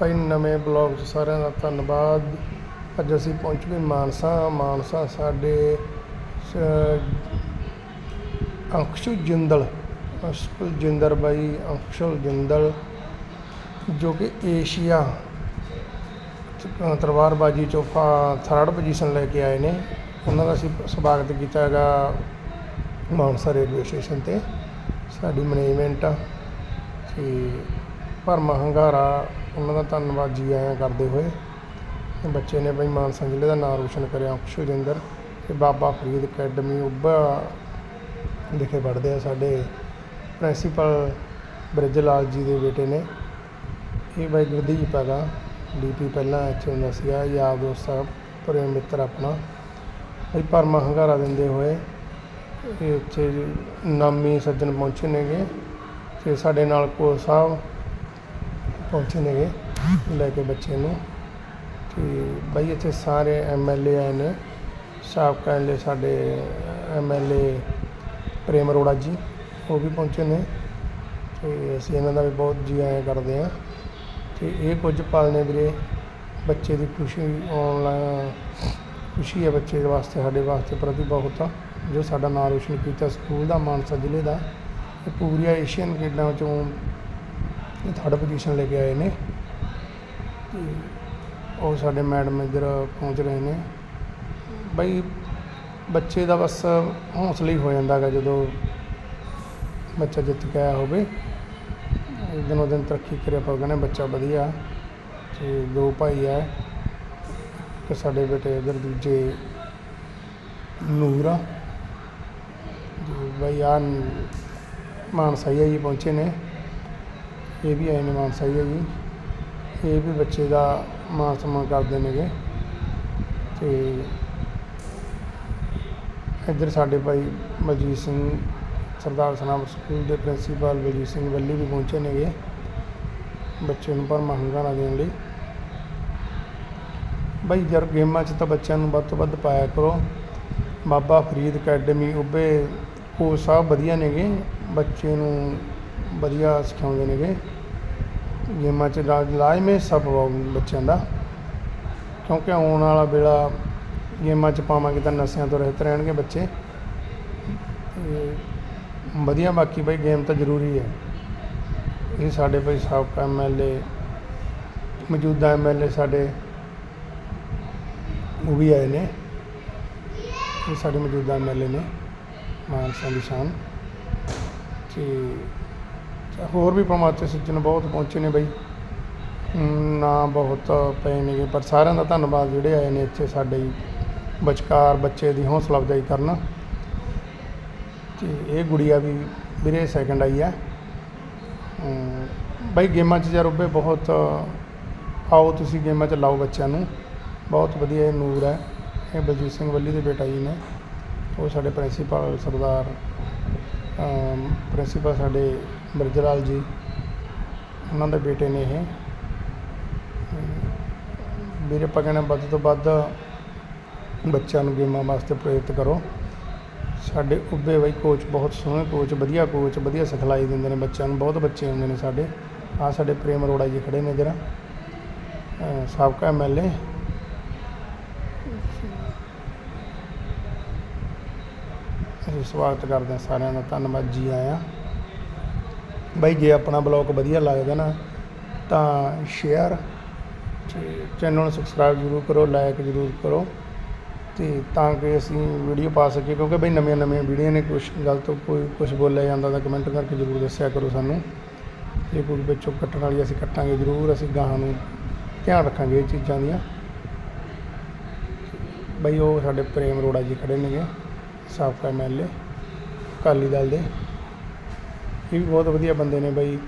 ਭਾਈ ਨਵੇਂ ਬਲੌਗ 'ਚ ਸਾਰਿਆਂ ਦਾ ਧੰਨਵਾਦ। ਅੱਜ ਅਸੀਂ ਪਹੁੰਚ ਗਏ ਮਾਨਸਾ। ਮਾਨਸਾ ਸਾਡੇ ਅੰਕਸ਼ੂ ਜਿੰਦਲ ਅਸ਼ਕਲ ਜਿੰਦਰ ਬਾਈ, ਅੰਕਸ਼ੂ ਜਿੰਦਲ, ਜੋ ਕਿ ਏਸ਼ੀਆ ਤਲਵਾਰਬਾਜੀ ਚੋਂ ਥਰਡ ਪੋਜੀਸ਼ਨ ਲੈ ਕੇ ਆਏ ਨੇ। ਉਹਨਾਂ ਦਾ ਅਸੀਂ ਸਵਾਗਤ ਕੀਤਾ ਹੈਗਾ ਮਾਨਸਾ ਰੇਲਵੇ ਸਟੇਸ਼ਨ ਤੇ। ਸਾਡੀ ਮੈਨੇਜਮੈਂਟ ਆ। ਤੇ ਭਰਮਾ ਹੰਗਾਰਾ ਉਹਨਾਂ ਦਾ ਧੰਨਵਾਦ ਜੀ ਆਇਆਂ ਕਰਦੇ ਹੋਏ। ਬੱਚੇ ਨੇ ਬਈ ਮਾਨਸਾ ਜ਼ਿਲ੍ਹੇ ਦਾ ਨਾਮ ਰੋਸ਼ਨ ਕਰਿਆ ਅਕਸ਼ੂ ਅੰਕਸ਼ੁਰਿੰਦਰ ਤੇ ਬਾਬਾ ਫਰੀਦ ਅਕੈਡਮੀ ਉੱਭਾ ਵਿਖੇ ਪੜ੍ਹਦੇ ਆ ਸਾਡੇ ਪ੍ਰਿੰਸੀਪਲ ਬ੍ਰਿਜ ਲਾਲ ਜੀ ਦੇ ਬੇਟੇ ਨੇ। ਇਹ ਬਾਈ ਗੁਰਦੀਪ ਹੈਗਾ ਡੀਪੀ ਪਹਿਲਾਂ ਇੱਥੇ ਹੁੰਦਾ ਸੀਗਾ, ਯਾਰ ਦੋਸਤ ਸਾਹਿਬ ਪ੍ਰੇਮ ਮਿੱਤਰ ਆਪਣਾ। ਬਈ ਭਰਮਾ ਹੰਗਾਰਾ ਦਿੰਦੇ ਹੋਏ ਇਹ ਇੱਥੇ ਨਾਮੀ ਸੱਜਣ ਪਹੁੰਚੇ ਨੇਗੇ। ਤੇ ਸਾਡੇ ਨਾਲ ਕੋਲ ਸਾਹਿਬ ਪਹੁੰਚੇ ਨੇਗੇ ਲੈ ਕੇ ਬੱਚੇ ਨੂੰ। ਤੇ ਬਾਈ ਇੱਥੇ ਸਾਰੇ ਐਮਐਲਏ ਆਏ ਨੇ। ਸਾਬਕਾ ਐਮਐਲਏ ਸਾਡੇ ਐਮਐਲਏ ਪ੍ਰੇਮ ਅਰੋੜਾ ਜੀ, ਉਹ ਵੀ ਪਹੁੰਚੇ ਨੇ। ਤੇ ਅਸੀਂ ਇਹਨਾਂ ਦਾ ਵੀ ਬਹੁਤ ਜੀ ਆਇਆਂ ਕਰਦੇ ਹਾਂ। ਤੇ ਇਹ ਕੁਝ ਪਲ ਨੇ ਵੀਰੇ, ਬੱਚੇ ਦੀ ਖੁਸ਼ੀ ਆਨਲਾਈਨ ਖੁਸ਼ੀ ਹੈ ਬੱਚੇ ਦੇ ਵਾਸਤੇ, ਸਾਡੇ ਵਾਸਤੇ ਪ੍ਰਤੀ ਬਹੁਤ ਆ। ਜੋ ਸਾਡਾ ਨਾਮ ਰੋਸ਼ਨ ਕੀਤਾ ਸਕੂਲ ਦਾ, ਮਾਨਸਾ ਜ਼ਿਲ੍ਹੇ ਦਾ, ਇਹ ਪੂਰੀਆਂ ਏਸ਼ੀਅਨ ਖੇਡਾਂ ਵਿੱਚੋਂ ਇਹ ਥਰਡ ਪੋਜੀਸ਼ਨ ਲੈ ਕੇ ਆਏ ਨੇ। ਤੇ ਉਹ ਸਾਡੇ ਮੈਡਮ ਇੱਧਰ ਪਹੁੰਚ ਰਹੇ ਨੇ। ਬਈ ਬੱਚੇ ਦਾ ਬਸ ਹੌਸਲਾ ਹੀ ਹੋ ਜਾਂਦਾ ਹੈਗਾ ਜਦੋਂ ਬੱਚਾ ਜਿੱਤ ਕੇ ਆਇਆ ਹੋਵੇ। ਇਹ ਦਿਨੋਂ ਦਿਨ ਤਰੱਕੀ ਕਰਿਆ ਆਪਾਂ ਕਹਿੰਦੇ ਬੱਚਾ ਵਧੀਆ। ਤੇ ਦੋ ਭਾਈ ਆ ਤੇ ਸਾਡੇ ਬੇਟੇ ਇੱਧਰ, ਦੂਜੇ ਨੂਰ ਆ। ਤੇ ਬਈ ਆ ਮਾਨਸਾ ਹੀ ਆ ਜੀ ਪਹੁੰਚੇ ਨੇ। ਇਹ ਵੀ ਆਏ ਨੇ ਮਾਨਸਾ ਹੀ ਆ ਜੀ। ਇਹ ਵੀ ਬੱਚੇ ਦਾ ਮਾਨ ਸਨਮਾਨ ਕਰਦੇ ਨੇਗੇ। ਤੇ ਇੱਧਰ ਸਾਡੇ ਭਾਈ ਬਲਜੀਤ ਸਿੰਘ, ਸਰਦਾਰ ਸਨਾਮ ਸਕੂਲ ਦੇ ਪ੍ਰਿੰਸੀਪਲ ਬਲਜੀਤ ਸਿੰਘ ਵੱਲੀ ਵੀ ਪਹੁੰਚੇ ਨੇਗੇ। ਬੱਚੇ ਨੂੰ ਪਰ ਹੰਗਾਰਾ ਦੇਣ ਲਈ। ਬਈ, ਯਾਰ ਗੇਮਾਂ 'ਚ ਤਾਂ ਬੱਚਿਆਂ ਨੂੰ ਵੱਧ ਤੋਂ ਵੱਧ ਪਾਇਆ ਕਰੋ। ਬਾਬਾ ਫਰੀਦ ਅਕੈਡਮੀ ਉੱਭੇ ਕੋਚ ਸਭ ਵਧੀਆ ਨੇਗੇ। ਬੱਚੇ ਨੂੰ ਵਧੀਆ ਸਿਖਾਉਂਦੇ ਨੇਗੇ। ਗੇਮਾਂ 'ਚ ਲਾ- ਲਾਜ਼ਮੀ ਹਿੱਸਾ ਪਵਾਓ ਬੱਚਿਆਂ ਦਾ। ਕਿਉਂਕਿ ਆਉਣ ਵਾਲਾ ਵੇਲਾ ਗੇਮਾਂ 'ਚ ਪਾਵਾਂਗੇ ਤਾਂ ਨਸ਼ਿਆਂ ਤੋਂ ਰਹਿਤ ਰਹਿਣਗੇ ਬੱਚੇ। ਤੇ ਵਧੀਆ, ਬਾਕੀ ਬਈ ਗੇਮ ਤਾਂ ਜ਼ਰੂਰੀ ਹੈ। ਇਹ ਸਾਡੇ ਬਈ ਸਾਬਕਾ ਐਮਐਲਏ ਮੌਜੂਦਾ ਐਮਐਲਏ ਸਾਡੇ, ਉਹ ਵੀ ਆਏ ਨੇ। ਇਹ ਸਾਡੇ ਮੌਜੂਦਾ ਐਮਐਲਏ ਨੇ, ਮਾਨਸਾ ਦੀ ਸ਼ਾਨ। ਤੇ ਹੋਰ ਵੀ ਪ੍ਰਮਾਤੇ ਸੱਜਣ ਬਹੁਤ ਪਹੁੰਚੇ ਨੇ ਬਈ। ਹਮ, ਨਾ ਬਹੁਤ ਪਏ ਨੇਗੇ ਪਰ ਸਾਰਿਆਂ ਦਾ ਧੰਨਵਾਦ ਜਿਹੜੇ ਆਏ ਨੇ ਇੱਥੇ ਸਾਡੇ ਹੀ ਵਿਚਕਾਰ ਬੱਚੇ ਦੀ ਹੌਸਲਾ ਅਫਜ਼ਾਈ ਕਰਨ। ਤੇ ਇਹ ਗੁੜੀਆ ਵੀ ਵੀਰੇ ਸੈਕੰਡ ਆਈ ਆ। ਬਾਈ ਗੇਮਾਂ 'ਚ ਯਾਰ ਉੱਭੇ ਬਹੁਤ ਆਓ ਤੁਸੀਂ ਗੇਮਾਂ 'ਚ ਲਾਓ ਬੱਚਿਆਂ ਨੂੰ। ਬਹੁਤ ਵਧੀਆ ਇਹ ਨੂਰ ਹੈ। ਇਹ ਬਲਜੀਤ ਸਿੰਘ ਵੱਲੀ ਦੇ ਬੇਟਾ ਜੀ ਨੇ। ਉਹ ਸਾਡੇ ਪ੍ਰਿੰਸੀਪਲ ਸਰਦਾਰ ਪ੍ਰਿੰਸੀਪਲ ਸਾਡੇ ਬਰਜਲਾਲ ਜੀ ਉਹਨਾਂ ਦੇ ਬੇਟੇ ਨੇ ਇਹ। ਅਮ, ਵੀਰੇ ਆਪਾਂ ਕਹਿੰਦੇ ਵੱਧ ਤੋਂ ਵੱਧ ਬੱਚਿਆਂ ਨੂੰ ਗੇਮਾਂ ਵਾਸਤੇ ਪ੍ਰੇਰਿਤ ਕਰੋ। ਸਾਡੇ ਉੱਭੇ ਬਈ ਕੋਚ ਬਹੁਤ ਸੋਹਣੇ ਕੋਚ ਵਧੀਆ ਕੋਚ ਵਧੀਆ ਸਿਖਲਾਈ ਦਿੰਦੇ ਨੇ ਬੱਚਿਆਂ ਨੂੰ ਬਹੁਤ ਬੱਚੇ ਆਉਂਦੇ ਨੇ ਸਾਡੇ। ਆ ਸਾਡੇ ਪ੍ਰੇਮ ਅਰੋੜਾ ਜੀ ਖੜੇ ਨੇ ਜਰਾ। ਸਾਬਕਾ ਐਮਐਲਏ ਅਸੀਂ ਸਵਾਗਤ ਕਰਦੇ ਹਾਂ ਸਾਰਿਆਂ ਦਾ ਧੰਨਵਾਦ ਜੀ ਆਇਆਂ। ਬਾਈ, ਜੇ ਆਪਣਾ ਬਲੌਗ ਵਧੀਆ ਲੱਗਦਾ ਨਾ, ਤਾਂ ਸ਼ੇਅਰ ਤੇ ਚੈਨਲ ਨੂੰ ਸਬਸਕ੍ਰਾਈਬ ਜ਼ਰੂਰ ਕਰੋ ਲਾਈਕ ਜ਼ਰੂਰ ਕਰੋ ਤੇ ਤਾਂ ਕਿ ਅਸੀਂ ਵੀਡੀਓ ਪਾ ਸਕੀਏ, ਕਿਉਂਕਿ ਬਈ ਨਵੀਆਂ ਨਵੀਆਂ ਵੀਡੀਓ ਨੇ ਕੁਝ ਗਲਤ ਕੋਈ ਕੁਝ ਬੋਲਿਆ ਜਾਂਦਾ ਤਾਂ ਕਮੈਂਟ ਕਰਕੇ ਜ਼ਰੂਰ ਦੱਸਿਆ ਕਰੋ ਸਾਨੂੰ। ਜੇ ਕੋਈ ਵਿੱਚੋਂ ਕੱਟਣ ਵਾਲੀ ਅਸੀਂ ਕੱਟਾਂਗੇ ਜ਼ਰੂਰ, ਅਸੀਂ ਗਾਹਾਂ ਨੂੰ ਧਿਆਨ ਰੱਖਾਂਗੇ ਇਹ ਚੀਜ਼ਾਂ ਦੀਆਂ। ਬਈ, ਉਹ ਸਾਡੇ ਪ੍ਰੇਮ ਅਰੋੜਾ ਜੀ ਖੜੇ ਨੇਗੇ, ਸਾਬਕਾ ਐਮਐਲਏ ਅਕਾਲੀ ਦਲ ਦੇ। ਇਹ ਵੀ ਬਹੁਤ ਵਧੀਆ ਬੰਦੇ ਨੇ ਬਾਈ।